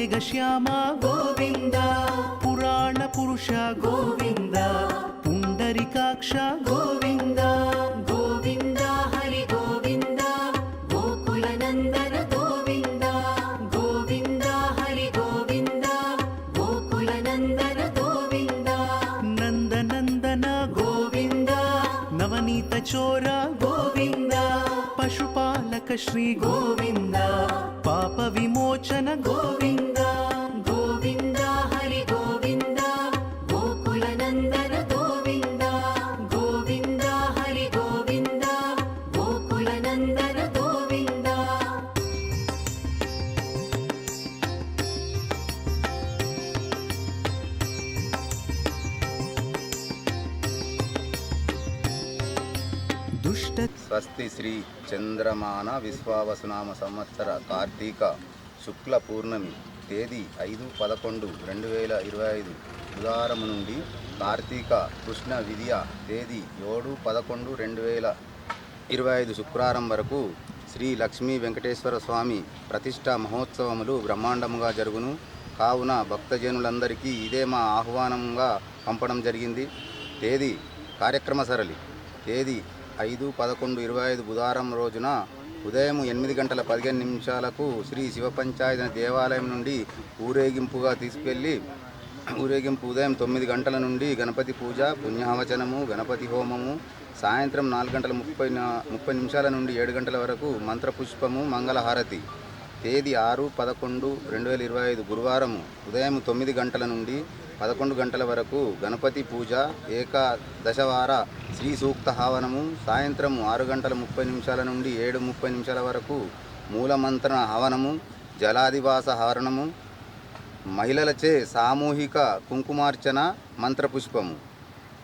శ్యామ గోవింద పురాణ పురుష గోవింద పుండరికాక్ష గోవింద గోవింద హరి గోవింద గోకుల నందన గోవింద గోవింద హరి గోవింద గోకుల నందన గోవింద నందనందన గోవింద నవనీత చోర గోవింద పశుపాలక శ్రీ గోవింద పాప విమోచన గోవింద దుష్ట స్వస్తి శ్రీ చంద్రమాన విశ్వావసునామ సంవత్సర కార్తీక శుక్ల పూర్ణమి తేదీ ఐదు పదకొండు రెండు వేల ఇరవై ఐదు బుధవారం నుండి కార్తీక కృష్ణ విద్య తేదీ ఏడు పదకొండు రెండు వేల ఇరవై ఐదు శుక్రవారం వరకు శ్రీ లక్ష్మీ వెంకటేశ్వర స్వామి ప్రతిష్ట మహోత్సవములు బ్రహ్మాండముగా జరుగును. కావున భక్తజనులందరికీ ఇదే మా ఆహ్వానంగా పంపడం జరిగింది. తేదీ కార్యక్రమ సరళి. తేదీ ఐదు పదకొండు ఇరవై ఐదు బుధవారం రోజున ఉదయం ఎనిమిది గంటల పదిహేను నిమిషాలకు శ్రీ శివపంచాయతీ దేవాలయం నుండి ఊరేగింపుగా తీసుకెళ్ళి ఊరేగింపు ఉదయం తొమ్మిది గంటల నుండి గణపతి పూజ పుణ్యావచనము గణపతి హోమము సాయంత్రం నాలుగు గంటల ముప్పై ముప్పై నిమిషాల నుండి ఏడు గంటల వరకు మంత్రపుష్పము మంగళహారతి. తేదీ ఆరు పదకొండు రెండు వేల ఇరవై ఐదు గురువారము ఉదయం తొమ్మిది గంటల నుండి పదకొండు గంటల వరకు గణపతి పూజ ఏకాదశవార శ్రీ సూక్త హవనము సాయంత్రం ఆరు గంటల ముప్పై నిమిషాల నుండి ఏడు ముప్పై నిమిషాల వరకు మూలమంత్ర హవనము జలాదివాస హవనము మహిళలచే సామూహిక కుంకుమార్చన మంత్రపుష్పము.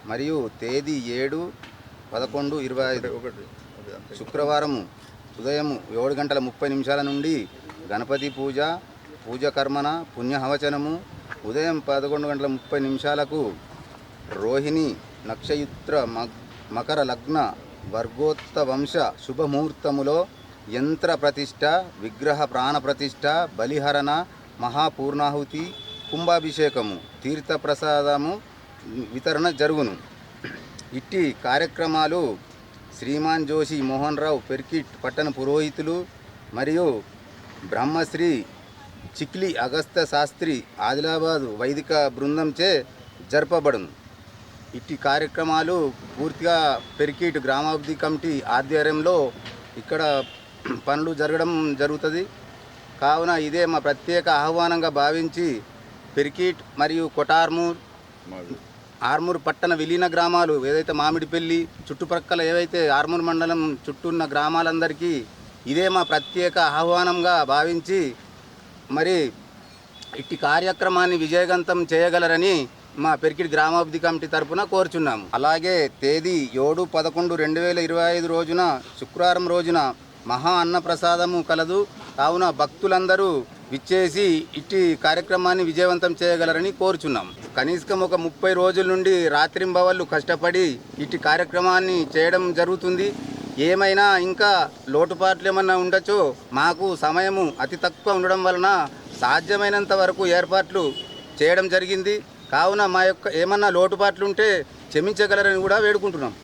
మరియు తేదీ ఏడు పదకొండు ఇరవై ఐదు శుక్రవారము ఉదయం ఏడు గంటల ముప్పై నిమిషాల నుండి గణపతి పూజ పూజ కర్మన పుణ్యహవచనము ఉదయం పదకొండు గంటల ముప్పై నిమిషాలకు రోహిణి నక్షయుత్ర మకర లగ్న వర్గోత్త వంశ శుభముహూర్తములో యంత్ర ప్రతిష్ట విగ్రహ ప్రాణ ప్రతిష్ట బలిహరణ మహాపూర్ణాహుతి కుంభాభిషేకము తీర్థప్రసాదము వితరణ జరుగును. ఇట్టి కార్యక్రమాలు శ్రీమాన్ జోషి మోహన్ రావు పెర్కిట్ పట్టణ పురోహితులు మరియు బ్రహ్మశ్రీ చిక్లి అగస్త్య శాస్త్రి ఆదిలాబాద్ వైదిక బృందంచే జరపబడును. ఇట్టి కార్యక్రమాలు పూర్తిగా పెరికిట్ గ్రామాభివృద్ధి కమిటీ ఆధ్వర్యంలో ఇక్కడ పనులు జరగడం జరుగుతుంది. కావున ఇదే మా ప్రత్యేక ఆహ్వానంగా భావించి పెరికిట్ మరియు కొటార్మూర్ ఆర్మూర్ పట్టణ విలీన గ్రామాలు ఏదైతే మామిడిపల్లి చుట్టుప్రక్కల ఏవైతే ఆర్మూర్ మండలం చుట్టూ ఉన్న గ్రామాలందరికీ ఇదే మా ప్రత్యేక ఆహ్వానంగా భావించి మరి ఇట్టి కార్యక్రమాన్ని విజయవంతం చేయగలరని మా పెరికిడి గ్రామాభివృద్ధి కమిటీ తరపున కోరుచున్నాము. అలాగే తేదీ ఏడు పదకొండు రెండు వేల ఇరవై ఐదు రోజున శుక్రవారం రోజున మహా అన్న ప్రసాదము కలదు. కావున భక్తులందరూ విచ్చేసి ఇట్టి కార్యక్రమాన్ని విజయవంతం చేయగలరని కోరుచున్నాం. కనీసం ఒక ముప్పై రోజుల నుండి రాత్రింబవళ్ళు కష్టపడి ఇట్టి కార్యక్రమాన్ని చేయడం జరుగుతుంది. ఏమైనా ఇంకా లోటుపాట్లు ఏమన్నా ఉండొచ్చు? మాకు సమయము అతి తక్కువ ఉండడం వలన సాధ్యమైనంత వరకు ఏర్పాట్లు చేయడం జరిగింది. కావున మా యొక్క ఏమన్నా లోటుపాట్లు ఉంటే క్షమించగలరని కూడా వేడుకుంటున్నాం.